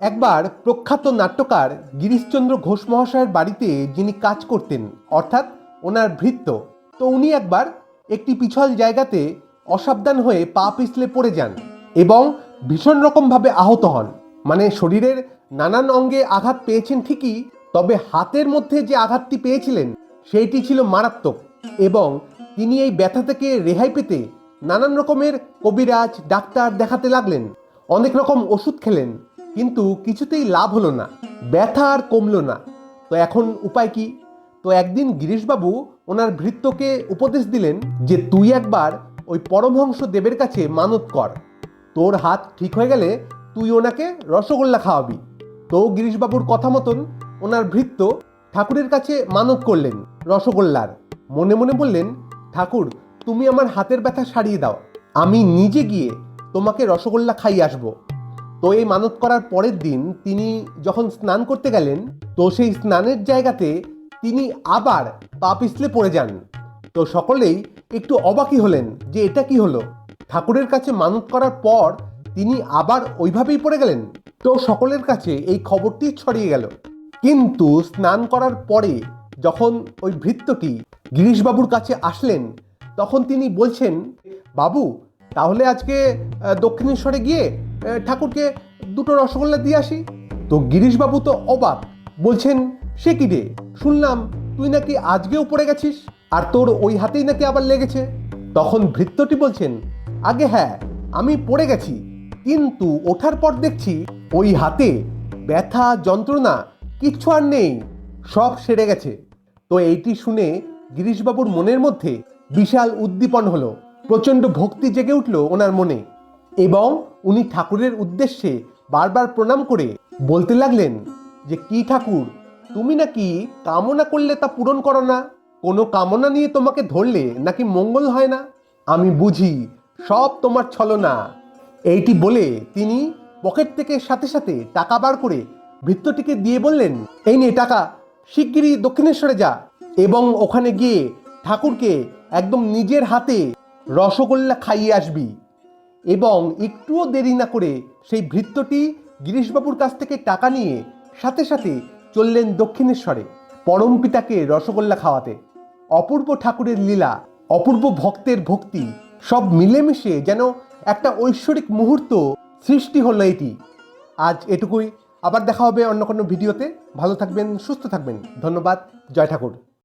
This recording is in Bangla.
একবার প্রখ্যাত নাট্যকার গিরিশচন্দ্র ঘোষ মহাশয়ের বাড়িতে যিনি কাজ করতেন, অর্থাৎ ওনার ভৃত্য, তো উনি একবার একটি পিছল জায়গাতে অসাবধান হয়ে পা পিছলে পড়ে যান এবং ভীষণ রকমভাবে আহত হন। মানে শরীরের নানান অঙ্গে আঘাত পেয়েছেন ঠিকই, তবে হাতের মধ্যে যে আঘাতটি পেয়েছিলেন, সেইটি ছিল মারাত্মক এবং তিনি এই ব্যথা থেকে রেহাই পেতে নানান রকমের কবিরাজ, ডাক্তার দেখাতে লাগলেন, অনেক রকম ওষুধ খেলেন কিন্তু কিছুতেই লাভ হলো না, ব্যথা আর কমলো না। তো এখন উপায় কি? তো একদিন গিরিশবাবু ওনার ভৃত্যকে উপদেশ দিলেন যে তুই একবার ওই পরমহংস দেবের কাছে মানত কর। তোর হাত ঠিক হয়ে গেলে তুই ওনাকে রসগোল্লা খাওয়াবি। তো গিরিশবাবুর কথা মতন ওনার ভৃত্য ঠাকুরের কাছে মানত করলেন রসগোল্লার। মনে মনে বললেন, ঠাকুর, তুমি আমার হাতের ব্যথা সারিয়ে দাও। আমি নিজে গিয়ে তোমাকে রসগোল্লা খাইয়ে আসব। তো এই মানত করার পরের দিন তিনি যখন স্নান করতে গেলেন, তো সেই স্নানের জায়গাতে তিনি আবার পা পিছলে পড়ে যান। তো সকলেই একটু অবাকই হলেন যে এটা কি হলো? ঠাকুরের কাছে মানত করার পর তিনি আবার ওইভাবেই পড়ে গেলেন? তো সকলের কাছে এই খবরটি ছড়িয়ে গেল। কিন্তু স্নান করার পরে যখন ওই ভৃত্যটি গিরিশবাবুর কাছে আসলেন, তখন তিনি বলছেন, বাবু, তাহলে আজকে দক্ষিণেশ্বরে গিয়ে ঠাকুরকে দুটো রসগোল্লা দিয়ে আসি। তো গিরিশবাবু তো অবাক, বলছেন, সে কি রে? শুনলাম তুই নাকি আজকেও পড়ে গেছিস, আর তোর ওই হাতেই নাকি আবার লেগেছে। তখন ভৃত্যটি বলছেন, আগে হ্যাঁ আমি পড়ে গেছি, কিন্তু ওঠার পর দেখছি ওই হাতে ব্যথা, যন্ত্রণা কিচ্ছু আর নেই, সব সেরে গেছে। তো এইটি শুনে গিরিশবাবুর মনের মধ্যে বিশাল উদ্দীপন হলো, প্রচণ্ড ভক্তি জেগে উঠল ওনার মনে। এবং উনি ঠাকুরের উদ্দেশ্যে বারবার প্রণাম করে বলতে লাগলেন যে, কি ঠাকুর, তুমি নাকি কামনা করলে তা পূরণ করো না? কোনো কামনা নিয়ে তোমাকে ধরলে নাকি মঙ্গল হয় না? আমি বুঝি সব তোমার ছলনা। এইটি বলে তিনি পকেট থেকে সাথে সাথে টাকা বার করে ভৃত্যটিকে দিয়ে বললেন, এই নে টাকা, শিগগিরই দক্ষিণেশ্বরে যা। এবং ওখানে গিয়ে ঠাকুরকে একদম নিজের হাতে রসগোল্লা খাইয়ে আসবি। এবং একটুও দেরি না করে সেই ভৃত্যটি গিরিশবাবুর কাছ থেকে টাকা নিয়ে সাথে সাথে চললেন দক্ষিণেশ্বরে, পরম পিতাকে রসগোল্লা খাওয়াতে। অপূর্ব ঠাকুরের লীলা, অপূর্ব ভক্তের ভক্তি, সব মিলেমিশে যেন একটা ঐশ্বরিক মুহূর্ত সৃষ্টি হলো এটি। আজ এটুকুই। আবার দেখা হবে অন্য কোনো ভিডিওতে। ভালো থাকবেন, সুস্থ থাকবেন। ধন্যবাদ। জয় ঠাকুর।